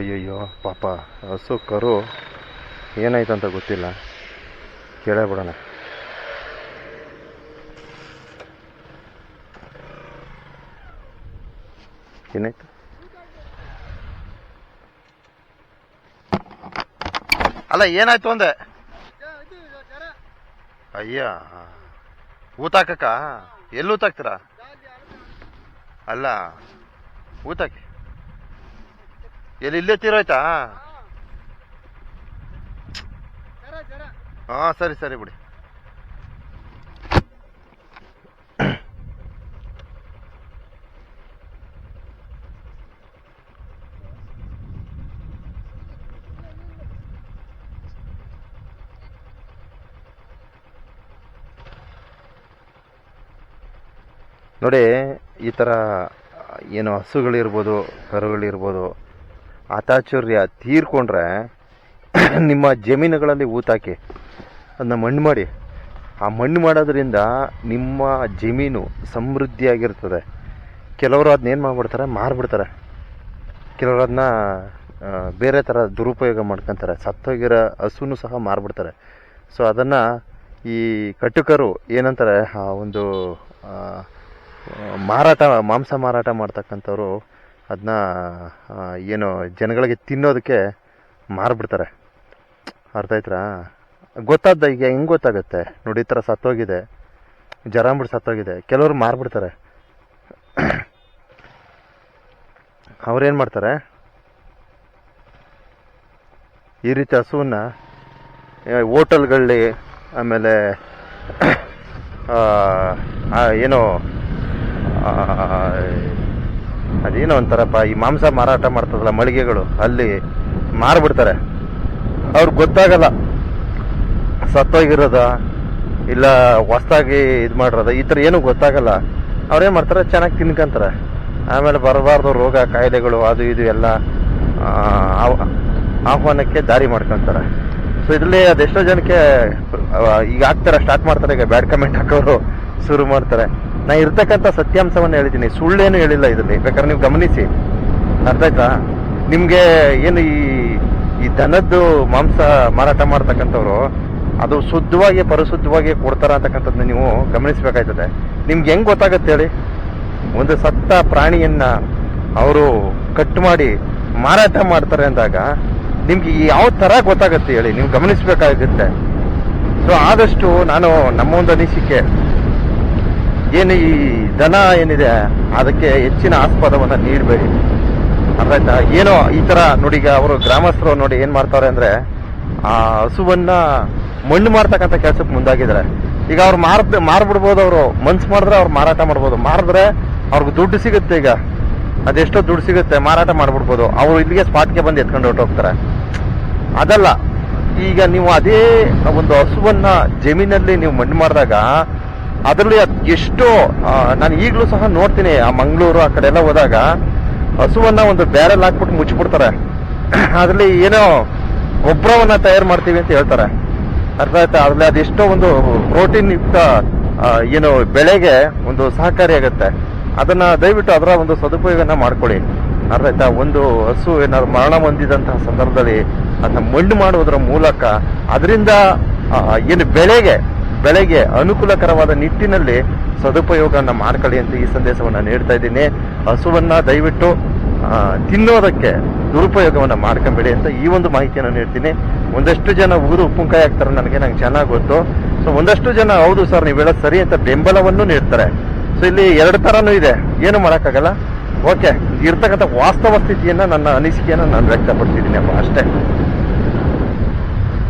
ಅಯ್ಯಯ್ಯೋ, ಪಾಪ, ಹಸು, ಕರು, ಏನಾಯ್ತು ಅಂತ ಗೊತ್ತಿಲ್ಲ. ಕೇಳೇ ಬಿಡೋಣ. ಏನಾಯ್ತು? ಅಲ್ಲ, ಏನಾಯ್ತು ಅಂದೆ? ಅಯ್ಯ ಊತಾಕಕ್ಕ ಎಲ್ಲಿ ಊತಾಕ್ತೀರಾ ಅಲ್ಲ ಊತಕ್ಕೆ ಎಲ್ಲಿ ಇಲ್ಲೇ ತೀರೋಯ್ತಾ ಹಾ. ಸರಿ ಸರಿ ಬಿಡಿ. ನೋಡಿ ಈ ಥರ ಏನು ಹಸುಗಳಿರ್ಬೋದು ಕರುಗಳಿರ್ಬೋದು ಅತಾಚುರ್ಯ ತೀರ್ಕೊಂಡ್ರೆ ನಿಮ್ಮ ಜಮೀನುಗಳಲ್ಲಿ ಊತಾಕಿ ಅದನ್ನ ಮಣ್ಣು ಮಾಡಿ. ಆ ಮಣ್ಣು ಮಾಡೋದ್ರಿಂದ ನಿಮ್ಮ ಜಮೀನು ಸಮೃದ್ಧಿಯಾಗಿರ್ತದೆ. ಕೆಲವರು ಅದನ್ನೇನು ಮಾಡಿಬಿಡ್ತಾರೆ? ಮಾರ್ಬಿಡ್ತಾರೆ. ಕೆಲವರು ಅದನ್ನ ಬೇರೆ ಥರ ದುರುಪಯೋಗ ಮಾಡ್ಕೊತಾರೆ. ಸತ್ತೋಗಿರೋ ಹಸುನು ಸಹ ಮಾರ್ಬಿಡ್ತಾರೆ. ಸೊ ಅದನ್ನು ಈ ಕಟುಕರು ಏನಂತಾರೆ? ಆ ಒಂದು ಮಾರಾಟ, ಮಾಂಸ ಮಾರಾಟ ಮಾಡ್ತಕ್ಕಂಥವ್ರು ಅದನ್ನ ಏನು ಜನಗಳಿಗೆ ತಿನ್ನೋದಕ್ಕೆ ಮಾರ್ಬಿಡ್ತಾರೆ. ಅರ್ಥ ಆಯ್ತಾ ಗೊತ್ತಾದ ಈಗ ಹೆಂಗೆ ಗೊತ್ತಾಗುತ್ತೆ? ನೋಡಿ, ಈ ಥರ ಸತ್ತೋಗಿದೆ. ಜರಾಂಬಿಡಿ ಸತ್ತೋಗಿದೆ. ಕೆಲವರು ಮಾರ್ಬಿಡ್ತಾರೆ. ಅವ್ರೇನು ಮಾಡ್ತಾರೆ? ಈ ರೀತಿ ಹಸುವನ್ನ ಹೋಟೆಲ್ಗಳಲ್ಲಿ ಆಮೇಲೆ ಏನು ಅದೇನೋ ಒಂಥರಪ್ಪ, ಈ ಮಾಂಸ ಮಾರಾಟ ಮಾಡ್ತದಲ್ಲ ಮಳಿಗೆಗಳು, ಅಲ್ಲಿ ಮಾರ್ಬಿಡ್ತಾರೆ. ಅವ್ರಿಗೆ ಗೊತ್ತಾಗಲ್ಲ. ಸತ್ತೋಗಿರೋದ? ಇಲ್ಲ ಹೊಸ್ದಾಗಿ ಇದು ಮಾಡಿರೋದ? ಈ ಥರ ಏನೂ ಗೊತ್ತಾಗಲ್ಲ. ಅವ್ರೇನು ಮಾಡ್ತಾರೆ? ಚೆನ್ನಾಗಿ ತಿನ್ಕಂತಾರೆ. ಆಮೇಲೆ ಬರಬಾರ್ದು ರೋಗ, ಕಾಯಿಲೆಗಳು, ಅದು ಇದು ಎಲ್ಲ ಆಹ್ವಾನಕ್ಕೆ ದಾರಿ ಮಾಡ್ಕೊತಾರೆ. ಸೊ ಇದರಲ್ಲಿ ಅದೆಷ್ಟೋ ಜನಕ್ಕೆ ಈಗ ಆಗ್ತಾರೆ ಸ್ಟಾರ್ಟ್ ಮಾಡ್ತಾರೆ. ಈಗ ಬ್ಯಾಡ್ ಕಮೆಂಟ್ ಹಾಕೋರು ಶುರು ಮಾಡ್ತಾರೆ. ನಾ ಇರ್ತಕ್ಕಂಥ ಸತ್ಯಾಂಶವನ್ನು ಹೇಳಿದ್ದೀನಿ. ಸುಳ್ಳೇನು ಹೇಳಿಲ್ಲ ಇದರಲ್ಲಿ. ಬೇಕಾದ್ರೆ ನೀವು ಗಮನಿಸಿ. ಅರ್ಥ ಆಯ್ತಾ? ನಿಮಗೆ ಏನು ಈ ಈ ದನದ್ದು ಮಾಂಸ ಮಾರಾಟ ಮಾಡ್ತಕ್ಕಂಥವ್ರು, ಅದು ಶುದ್ಧವಾಗಿ, ಪರಿಶುದ್ಧವಾಗಿ ಕೊಡ್ತಾರ ಅಂತಕ್ಕಂಥದ್ದನ್ನ ನೀವು ಗಮನಿಸಬೇಕಾಯ್ತದೆ. ನಿಮ್ಗೆ ಹೆಂಗೆ ಗೊತ್ತಾಗತ್ತೆ ಹೇಳಿ? ಒಂದು ಸತ್ತ ಪ್ರಾಣಿಯನ್ನ ಅವರು ಕಟ್ ಮಾಡಿ ಮಾರಾಟ ಮಾಡ್ತಾರೆ ಅಂದಾಗ ನಿಮ್ಗೆ ಯಾವ ತರ ಗೊತ್ತಾಗತ್ತೆ ಹೇಳಿ? ನೀವು ಗಮನಿಸಬೇಕಾಗುತ್ತೆ. ಸೊ ಆದಷ್ಟು ನಾನು ನಮ್ಮ ಒಂದು ಅನಿಸಿಕೆ ಏನು ಈ ದನ ಏನಿದೆ, ಅದಕ್ಕೆ ಹೆಚ್ಚಿನ ಆಸ್ಪದವನ್ನ ನೀಡಬೇಡಿ. ಅರ್ಥ ಏನೋ ಈ ತರ ನೋಡಿ ಈಗ ಅವರು ಗ್ರಾಮಸ್ಥರು ನೋಡಿ ಏನ್ ಮಾಡ್ತಾರೆ ಅಂದ್ರೆ, ಆ ಹಸುವನ್ನ ಮಣ್ಣು ಮಾಡ್ತಕ್ಕಂಥ ಕೆಲಸಕ್ಕೆ ಮುಂದಾಗಿದ್ದಾರೆ. ಈಗ ಅವ್ರು ಮಾರ್ ಮಾರ್ಬಿಡ್ಬೋದು ಅವರು. ಮನ್ಸು ಮಾಡಿದ್ರೆ ಅವ್ರು ಮಾರಾಟ ಮಾಡ್ಬೋದು. ಮಾರಿದ್ರೆ ಅವ್ರಿಗೆ ದುಡ್ಡು ಸಿಗುತ್ತೆ ಈಗ. ಅದೆಷ್ಟೋ ದುಡ್ಡು ಸಿಗುತ್ತೆ, ಮಾರಾಟ ಮಾಡ್ಬಿಡ್ಬೋದು. ಅವರು ಇಲ್ಲಿಗೆ ಸ್ಪಾಟ್ಗೆ ಬಂದು ಎತ್ಕೊಂಡು ಹೊರಟೋಗ್ತಾರೆ. ಅದಲ್ಲ, ಈಗ ನೀವು ಅದೇ ಒಂದು ಹಸುವನ್ನ ಜಮೀನಲ್ಲಿ ನೀವು ಮಣ್ಣು ಮಾಡಿದಾಗ ಅದರಲ್ಲಿ ಎಷ್ಟು ನಾನು ಈಗಲೂ ಸಹ ನೋಡ್ತೀನಿ, ಆ ಮಂಗಳೂರು ಆ ಕಡೆ ಎಲ್ಲ ಹೋದಾಗ, ಹಸುವನ್ನ ಒಂದು ಬ್ಯಾರಲ್ ಹಾಕ್ಬಿಟ್ಟು ಮುಚ್ಚಿಬಿಡ್ತಾರೆ. ಅದರಲ್ಲಿ ಏನೋ ಗೊಬ್ಬರವನ್ನ ತಯಾರು ಮಾಡ್ತೀವಿ ಅಂತ ಹೇಳ್ತಾರೆ. ಅರ್ಥ ಆಯ್ತಾ? ಅದ್ರಲ್ಲಿ ಅದೆಷ್ಟೋ ಒಂದು ಪ್ರೋಟೀನ್ ಯುಕ್ತ ಏನು ಬೆಳೆಗೆ ಒಂದು ಸಹಕಾರಿಯಾಗುತ್ತೆ ಅದನ್ನ ದಯವಿಟ್ಟು ಅದರ ಒಂದು ಸದುಪಯೋಗನ ಮಾಡ್ಕೊಳ್ಳಿ. ಅರ್ಥ ಆಯ್ತಾ? ಒಂದು ಹಸು ಏನಾದ್ರು ಮರಣ ಹೊಂದಿದಂತಹ ಸಂದರ್ಭದಲ್ಲಿ ಅದನ್ನ ಮಣ್ಣು ಮಾಡುವುದರ ಮೂಲಕ, ಅದರಿಂದ ಏನು ಬೆಳೆಗೆ ಬೆಳೆಗೆ ಅನುಕೂಲಕರವಾದ ನಿಟ್ಟಿನಲ್ಲಿ ಸದುಪಯೋಗನ ಮಾಡ್ಕೊಳ್ಳಿ ಅಂತ ಈ ಸಂದೇಶವನ್ನು ನೀಡ್ತಾ ಇದ್ದೀನಿ. ಹಸುವನ್ನು ದಯವಿಟ್ಟು ತಿನ್ನೋದಕ್ಕೆ ದುರುಪಯೋಗವನ್ನು ಮಾಡ್ಕೊಂಬೇಡಿ ಅಂತ ಈ ಒಂದು ಮಾಹಿತಿಯನ್ನು ನೀಡ್ತೀನಿ. ಒಂದಷ್ಟು ಜನ ಊರು ಉಪ್ಪುಂಕಾಯಿ ಆಗ್ತಾರೆ ನನಗೆ, ನಂಗೆ ಚೆನ್ನಾಗಿ ಗೊತ್ತು. ಸೊ ಒಂದಷ್ಟು ಜನ, ಹೌದು ಸರ್, ನೀವು ಹೇಳೋದು ಸರಿ ಅಂತ ಬೆಂಬಲವನ್ನು ನೀಡ್ತಾರೆ. ಸೊ ಇಲ್ಲಿ ಎರಡು ತರನೂ ಇದೆ. ಏನು ಮಾಡೋಕ್ಕಾಗಲ್ಲ? ಓಕೆ ಇರ್ತಕ್ಕಂಥ ವಾಸ್ತವ ಸ್ಥಿತಿಯನ್ನು, ನನ್ನ ಅನಿಸಿಕೆಯನ್ನು ನಾನು ವ್ಯಕ್ತಪಡಿಸಿದ್ದೀನಿ ಅಪ್ಪ, ಅಷ್ಟೇ.